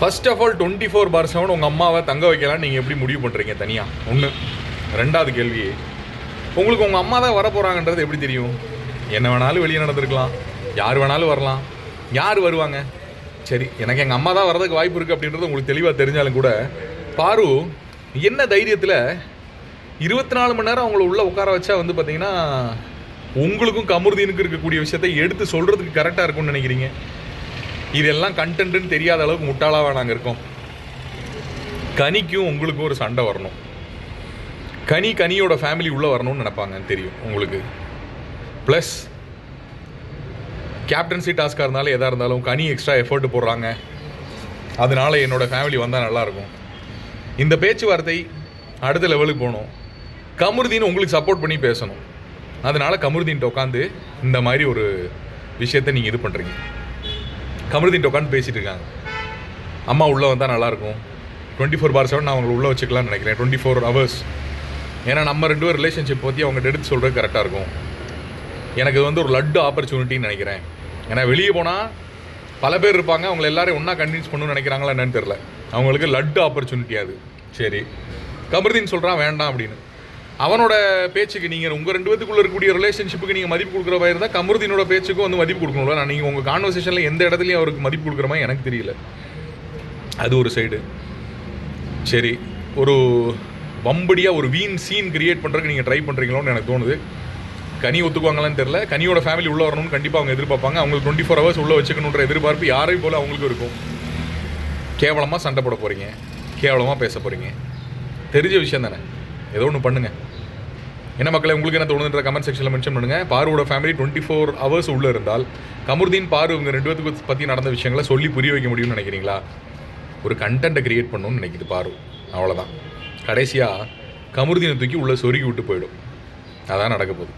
First of all twenty four by seven உங்கள் அம்மாவை தங்க வைக்கலாம் நீங்கள் எப்படி முடிவு பண்ணுறீங்க தனியாக ஒன்று ரெண்டாவது கேள்வி உங்களுக்கு உங்கள் அம்மா தான் வர போகிறாங்கன்றது எப்படி தெரியும்? என்ன வேணாலும் வெளியே நடந்திருக்கலாம். யார் வேணாலும் வரலாம். யார் வருவாங்க? சரி எனக்கு எங்கள் அம்மா தான் வரதுக்கு வாய்ப்பு இருக்குது அப்படின்றது உங்களுக்கு தெளிவாக தெரிஞ்சாலும் கூட பாரு என்ன தைரியத்தில் இருபத்தி நாலு மணி நேரம் அவங்கள உள்ளே உட்கார வச்சா வந்து பார்த்தீங்கன்னா உங்களுக்கும் கமருதீனுக்கு இருக்கக்கூடிய விஷயத்தை எடுத்து சொல்கிறதுக்கு கரெக்டாக இருக்கும்னு நினைக்கிறீங்க. இதெல்லாம் கண்டென்ட்னு தெரியாத அளவுக்கு முட்டாளாக நாங்கள் இருக்கோம். கனிக்கும் உங்களுக்கும் ஒரு சண்டை வரணும். கனி கனியோட ஃபேமிலி உள்ளே வரணும்னு நினப்பாங்கன்னு தெரியும் உங்களுக்கு. ப்ளஸ் கேப்டன்சி டாஸ்காக இருந்தாலும் எதாக இருந்தாலும் கனி எக்ஸ்ட்ரா எஃபர்ட் போடுறாங்க. அதனால என்னோட ஃபேமிலி வந்தால் நல்லாயிருக்கும் இந்த பேச்சுவார்த்தை அடுத்த லெவலுக்கு போகணும். கமருதீன் உங்களுக்கு சப்போர்ட் பண்ணி பேசணும். அதனால கமருதீன்ட்ட உட்காந்து இந்த மாதிரி ஒரு விஷயத்தை நீங்கள் இது பண்ணுறீங்க கமருதீன்ட்ட உட்காந்து பேசிட்டு இருக்காங்க அம்மா உள்ளே வந்தால் நல்லாயிருக்கும் டுவெண்ட்டி ஃபோர் பார் செவன் நான் அவங்களை உள்ளே வச்சுக்கலாம்னு நினைக்கிறேன். டுவெண்ட்டி ஃபோர் ஹவர்ஸ் ஏன்னா நம்ம ரெண்டு பேரும் ரிலேஷன்ஷிப் பற்றி அவங்ககிட்ட எடுத்து சொல்கிறது கரெக்டாக இருக்கும். எனக்கு இது வந்து ஒரு லட்டு ஆப்பர்ச்சுனிட்டின்னு நினைக்கிறேன். ஏன்னா வெளியே போனால் பல பேர் இருப்பாங்க. அவங்கள எல்லாரையும் ஒன்றா கன்வின்ஸ் பண்ணணும்னு நினைக்கிறாங்களா என்னன்னு தெரில அவங்களுக்கு லட்டு ஆப்பர்ச்சுனிட்டி அது. சரி. கமருதீன் சொல்கிறான் வேண்டாம் அப்படின்னு. அவனோட பேச்சுக்கு நீங்கள் உங்கள் ரெண்டு பேத்துக்குள்ள இருக்கக்கூடிய ரிலேஷன்ஷிப்புக்கு நீங்கள் மதிப்பு கொடுக்குற மாதிரி இருந்தால் கமருதீனோட பேச்சுக்கும் வந்து மதிப்பு கொடுக்கணும்ல. நான் நீங்கள் உங்கள் கான்வர்சேஷனில் எந்த இடத்துலையும் அவருக்கு மதிப்பு கொடுக்குற மாதிரி எனக்கு தெரியல. அது ஒரு சைடு சரி ஒரு வம்படியாக ஒரு வீண் சீன் கிரியேட் பண்ணுறதுக்கு நீங்கள் ட்ரை பண்ணுறீங்களோன்னு எனக்கு தோணுது. கனி ஒத்துக்குவாங்களான்னு தெரில கனியோட ஃபேமிலி உள்ளே வரணும்னு கண்டிப்பாக அவங்க எதிர்பார்ப்பாங்க. அவங்களுக்கு டுவெண்ட்டி ஃபோர் ஹவர்ஸ் உள்ளே வச்சுக்கணுன்ற எதிர்பார்ப்பு யாரையும் போல் அவங்களுக்கும் இருக்கும். கேவலமாக சண்டை போட போகிறீங்க கேவலமாக பேச போகிறீங்க தெரிஞ்ச விஷயம் தானே. ஏதோ ஒன்று பண்ணுங்கள் என்ன மக்களை உங்களுக்கு என்ன தோணுன்ற கமெண்ட் செக்ஷனில் மென்ஷன் பண்ணுங்கள் பாருவோட ஃபேமிலி டுவெண்ட்டி ஃபோர் ஹவர்ஸ் உள்ளே இருந்தால் கமருதீன் பாரு இவங்க ரெண்டு பேத்துக்கு பற்றி நடந்த விஷயங்களை சொல்லி புரிய வைக்க முடியும்னு நினைக்கிறீங்களா? ஒரு கண்டென்ட்டை கிரியேட் பண்ணணும்னு நினைக்கிது பாரு. அவ்வளோதான் கடைசியாக கமருதீனை தூக்கி உள்ளே சொருகி விட்டு போயிடும். அதான் நடக்க போகுது.